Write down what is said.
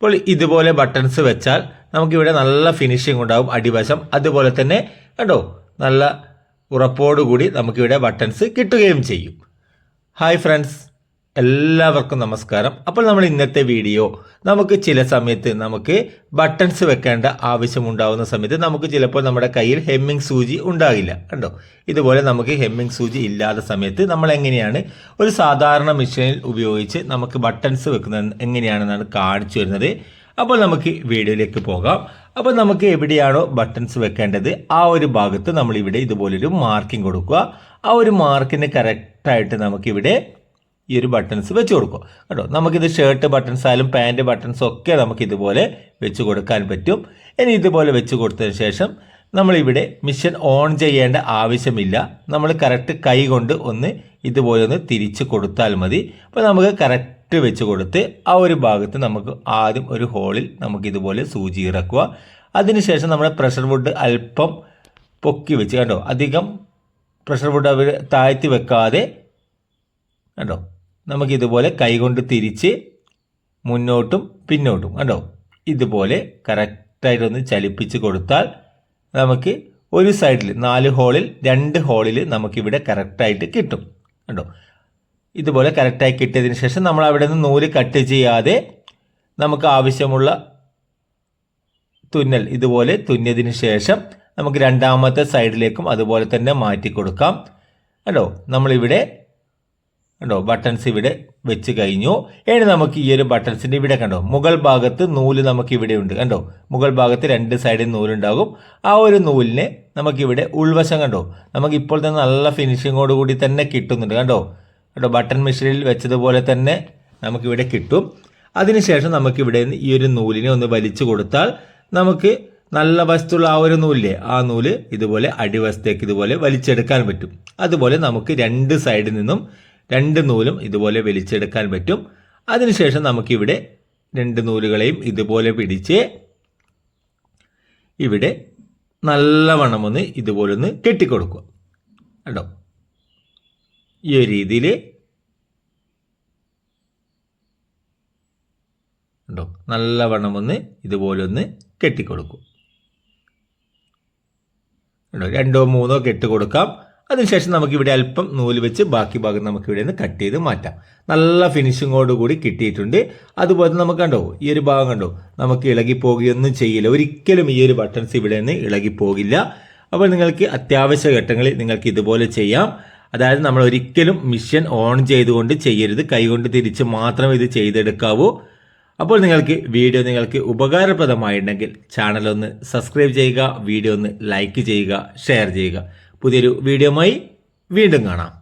അപ്പോൾ ഇതുപോലെ ബട്ടൺസ് വെച്ചാൽ നമുക്കിവിടെ നല്ല ഫിനിഷിംഗ് ഉണ്ടാവും അടിവശം. അതുപോലെ തന്നെ കണ്ടോ നല്ല ഉറപ്പോടുകൂടി നമുക്കിവിടെ ബട്ടൺസ് കിട്ടുകയും ചെയ്യും. ഹായ് ഫ്രണ്ട്സ് എല്ലാവർക്കും നമസ്കാരം. അപ്പോൾ നമ്മൾ ഇന്നത്തെ വീഡിയോ നമുക്ക് ചില സമയത്ത് നമുക്ക് ബട്ടൺസ് വെക്കേണ്ട ആവശ്യമുണ്ടാവുന്ന സമയത്ത് നമുക്ക് ചിലപ്പോൾ നമ്മുടെ കയ്യിൽ ഹെമ്മിങ് സൂചി ഉണ്ടാകില്ല. കണ്ടോ? ഇതുപോലെ നമുക്ക് ഹെമ്മിങ് സൂചി ഇല്ലാത്ത സമയത്ത് നമ്മൾ എങ്ങനെയാണ് ഒരു സാധാരണ മെഷീനിൽ ഉപയോഗിച്ച് നമുക്ക് ബട്ടൺസ് വെക്കുന്നത് എങ്ങനെയാണെന്നാണ് കാണിച്ചു വരുന്നത് അപ്പോൾ നമുക്ക് വീഡിയോയിലേക്ക് പോകാം. അപ്പോൾ നമുക്ക് എവിടെയാണോ ബട്ടൺസ് വെക്കേണ്ടത് ആ ഒരു ഭാഗത്ത് നമ്മൾ ഇവിടെ ഇതുപോലൊരു മാർക്കിംഗ് കൊടുക്കുക. ആ ഒരു മാർക്കിന് കറക്റ്റായിട്ട് നമുക്കിവിടെ ഈ ഒരു ബട്ടൺസ് വെച്ച് കൊടുക്കും. കേട്ടോ? നമുക്കിത് ഷർട്ട് ബട്ടൺസ് ആയാലും പാന്റ് ബട്ടൺസ് ഒക്കെ നമുക്ക് ഇതുപോലെ വെച്ച് കൊടുക്കാൻ പറ്റും. ഇനി ഇതുപോലെ വെച്ച് കൊടുത്തതിന് ശേഷം നമ്മളിവിടെ മിഷൻ ഓൺ ചെയ്യേണ്ട ആവശ്യമില്ല. നമ്മൾ കറക്റ്റ് കൈ കൊണ്ട് ഒന്ന് ഇതുപോലെ ഒന്ന് തിരിച്ച് കൊടുത്താൽ മതി. അപ്പോൾ നമുക്ക് കറക്റ്റ് വെച്ച് കൊടുത്ത് ആ ഒരു ഭാഗത്ത് നമുക്ക് ആദ്യം ഒരു ഹോളിൽ നമുക്ക് ഇതുപോലെ സൂചി ഇറക്കുക. അതിനുശേഷം നമ്മുടെ പ്രഷർ വുഡ് അല്പം പൊക്കി വെച്ച് കണ്ടോ? അധികം പ്രഷർ വുഡ് അവർ താഴ്ത്തി വെക്കാതെ കണ്ടോ? നമുക്കിതുപോലെ കൈകൊണ്ട് തിരിച്ച് മുന്നോട്ടും പിന്നോട്ടും കണ്ടോ? ഇതുപോലെ കറക്റ്റായിട്ടൊന്ന് ചലിപ്പിച്ച് കൊടുത്താൽ നമുക്ക് ഒരു സൈഡിൽ നാല് ഹോളിൽ രണ്ട് ഹോളിൽ നമുക്കിവിടെ കറക്റ്റായിട്ട് കിട്ടും. കണ്ടോ? ഇതുപോലെ കറക്റ്റായി കിട്ടിയതിന് ശേഷം നമ്മൾ അവിടെ നിന്ന് നൂൽ കട്ട് ചെയ്യാതെ നമുക്ക് ആവശ്യമുള്ള തുന്നൽ ഇതുപോലെ തുന്നിയതിന് ശേഷം നമുക്ക് രണ്ടാമത്തെ സൈഡിലേക്കും അതുപോലെ തന്നെ മാറ്റി കൊടുക്കാം. കണ്ടോ? നമ്മളിവിടെ കണ്ടോ? ബട്ടൺസ് ഇവിടെ വെച്ച് കഴിഞ്ഞു. ഇനി നമുക്ക് ഈ ഒരു ബട്ടൺസിന്റെ ഇവിടെ കണ്ടോ? മുകൾ ഭാഗത്ത് നൂൽ നമുക്ക് ഇവിടെ ഉണ്ട്. കണ്ടോ? മുകൾ ഭാഗത്ത് രണ്ട് സൈഡിൽ നൂലുണ്ടാകും. ആ ഒരു നൂലിനെ നമുക്കിവിടെ ഉൾവശം കണ്ടോ? നമുക്ക് ഇപ്പോൾ തന്നെ നല്ല ഫിനിഷിങ്ങോട് കൂടി തന്നെ കിട്ടുന്നുണ്ട്. കണ്ടോ? കണ്ടോ? ബട്ടൺ മെഷീനിൽ വെച്ചതുപോലെ തന്നെ നമുക്കിവിടെ കിട്ടും. അതിനുശേഷം നമുക്കിവിടെ ഈ ഒരു നൂലിനെ ഒന്ന് വലിച്ചു കൊടുത്താൽ നമുക്ക് നല്ല വശത്തുള്ള ആ ഒരു നൂലില്ലേ? ആ നൂൽ ഇതുപോലെ അടിവശത്തേക്ക് ഇതുപോലെ വലിച്ചെടുക്കാൻ പറ്റും. അതുപോലെ നമുക്ക് രണ്ട് സൈഡിൽ നിന്നും രണ്ട് നൂലും ഇതുപോലെ വലിച്ചെടുക്കാൻ പറ്റും. അതിനുശേഷം നമുക്കിവിടെ രണ്ട് നൂലുകളെയും ഇതുപോലെ പിടിച്ച് ഇവിടെ നല്ലവണ്ണം ഒന്ന് ഇതുപോലെ ഒന്ന് കെട്ടിക്കൊടുക്കുക. കേട്ടോ ഈ ഒരു രീതിയിൽ കണ്ടോ? നല്ലവണ്ണം ഒന്ന് ഇതുപോലെ ഒന്ന് കെട്ടിക്കൊടുക്കും കണ്ടോ? രണ്ടോ മൂന്നോ കെട്ട് കൊടുക്കാം അതിനുശേഷം നമുക്കിവിടെ അല്പം നൂൽ വെച്ച് ബാക്കി ഭാഗം നമുക്ക് ഇവിടെ നിന്ന് കട്ട് ചെയ്ത് മാറ്റാം. നല്ല ഫിനിഷിങ്ങോട് കൂടി കിട്ടിയിട്ടുണ്ട്. അതുപോലെ നമുക്ക് കണ്ടോ ഈ ഒരു ഭാഗം കണ്ടോ നമുക്ക് ഇളകി പോകുകയൊന്നും ചെയ്യില്ല. ഒരിക്കലും ഈ ഒരു ബട്ടൺസ് ഇവിടെ നിന്ന് ഇളകി പോകില്ല. അപ്പോൾ നിങ്ങൾക്ക് അത്യാവശ്യ ഘട്ടങ്ങളിൽ നിങ്ങൾക്ക് ഇതുപോലെ ചെയ്യാം. അതായത് നമ്മൾ ഒരിക്കലും മിഷൻ ഓൺ ചെയ്തുകൊണ്ട് ചെയ്യരുത്. കൈകൊണ്ട് തിരിച്ച് മാത്രം ഇത് ചെയ്തെടുക്കാവൂ. അപ്പോൾ നിങ്ങൾക്ക് വീഡിയോ നിങ്ങൾക്ക് ഉപകാരപ്രദമായിട്ടുണ്ടെങ്കിൽ ചാനൽ ഒന്ന് സബ്സ്ക്രൈബ് ചെയ്യുക വീഡിയോ ഒന്ന് ലൈക്ക് ചെയ്യുക ഷെയർ ചെയ്യുക. പുതിയൊരു വീഡിയോമായി വീണ്ടും കാണാം.